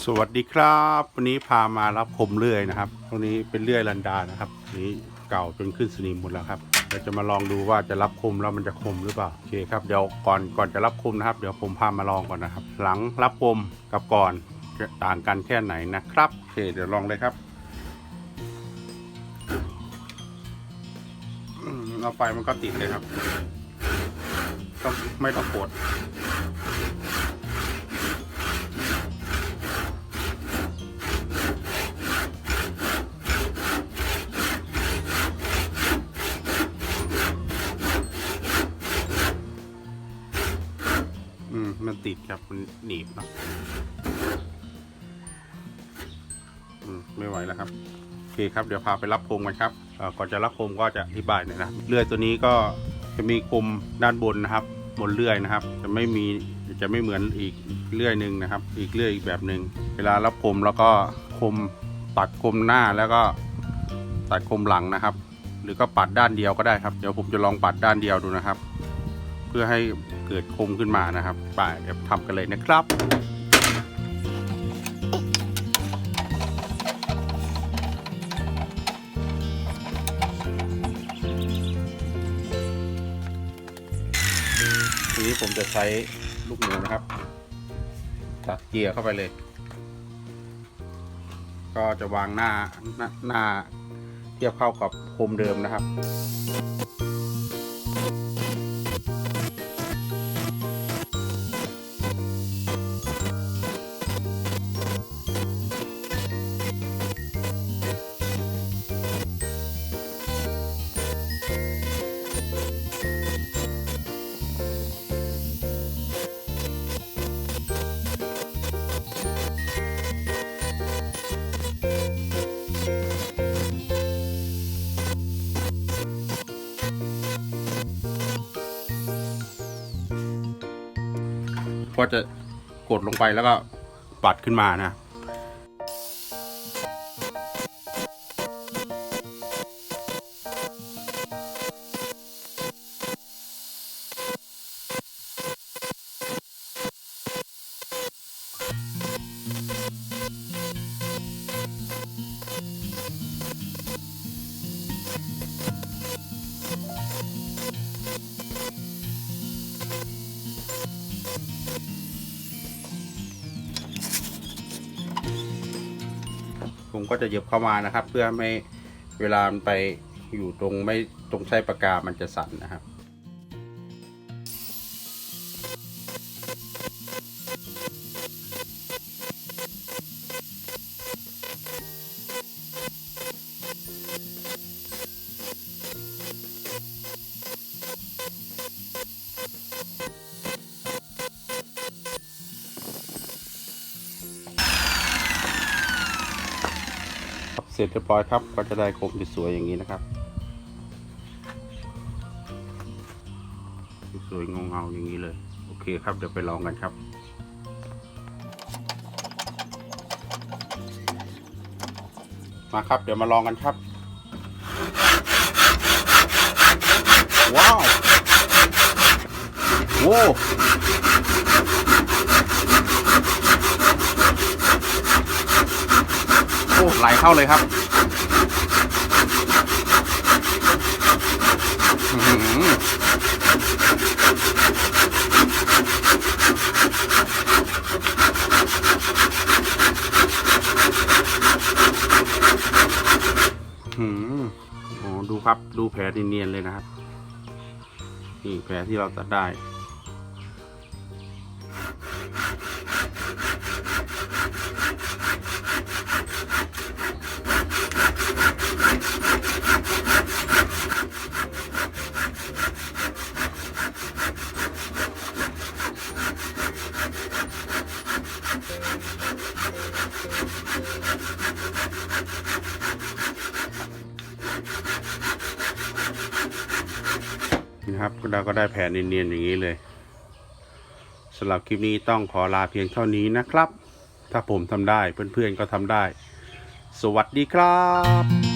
สวัสดีครับวันนี้พามารับคมเลื่อยนะครับตัวนี้เป็นเลื่อยลันดานะครับนี้เก่าจนขึ้นสนิมหมดแล้วครับเราจะมาลองดูว่าจะรับคมแล้วมันจะคมหรือเปล่าโอเคครับเดี๋ยวก่อนก่อนจะรับคมนะครับ เดี๋ยวผมพามาลองก่อนนะครับ หลังรับคมกับก่อนจะต่างกันแค่ไหนนะครับโอเคเดี๋ยวลองเลยครับเอาไปมันก็ติดเลยครับก็ไม่ต้องกด อื มันติดครับมันหนีบเนาะอืมไม่ไหวแล้วครับโอเคครับเดี๋ยวพาไปรับโคมกันครับก่อนจะรับโคมก็จะอธิบายหน่อยนะเลื่อยตัวนี้ก็จะมีคมด้านบนนะครับ บนเลื่อยนะครับ จะไม่มีจะไม่เหมือนอีกเลื่อยหนึ่งนะครับ อีกเลื่อยอีกแบบหนึ่งเวลารับคมแล้วก็คมตัดคมหน้าแล้วก็ตัดคมหลังนะครับ หรือก็ปัดด้านเดียวก็ได้ครับเดี๋ยวผมจะลองปัดด้านเดียวดูนะครับ พื่อให้เกิดคมขึ้นมานะครับไปเดี๋ยวทำกันเลยนะครับทีนี้ผมจะใช้ลูกหมูนะครับตัดเกียร์เข้าไปเลย ก็จะวางหน้าหน้าหน้าเทียบเข้ากับโคมเดิมนะครับ ก็จะกดลงไปแล้วก็ปัดขึ้นมานะ ผมก็จะเหยียบเข้ามานะครับ เพื่อไม่เวลามันไปอยู่ตรงไม่ตรงใช้ปากกามันจะสั่นนะครับ ร็จเรียบร้อยครับ ก็จะได้คมสวยๆอย่างนี้นะครับ สวยๆเงาๆอย่างนี้เลย โอเคครับเดี๋ยวไปลองกันครับมาครับ เดี๋ยวมาลองกันครับ ว้าว โอ้ ไหลเข้าเลยครับอือหือหืมโอ้ดูครับ ดูแผลเนียนเลยนะครับ นี่แผลที่เราตัดได้ นะครับเราก็ได้แผนเนียนๆอย่างนี้เลยสำหรับคลิปนี้ต้องขอลาเพียงเท่านี้นะครับ ถ้าผมทำได้เพื่อนๆก็ทำได้ สวัสดีครับ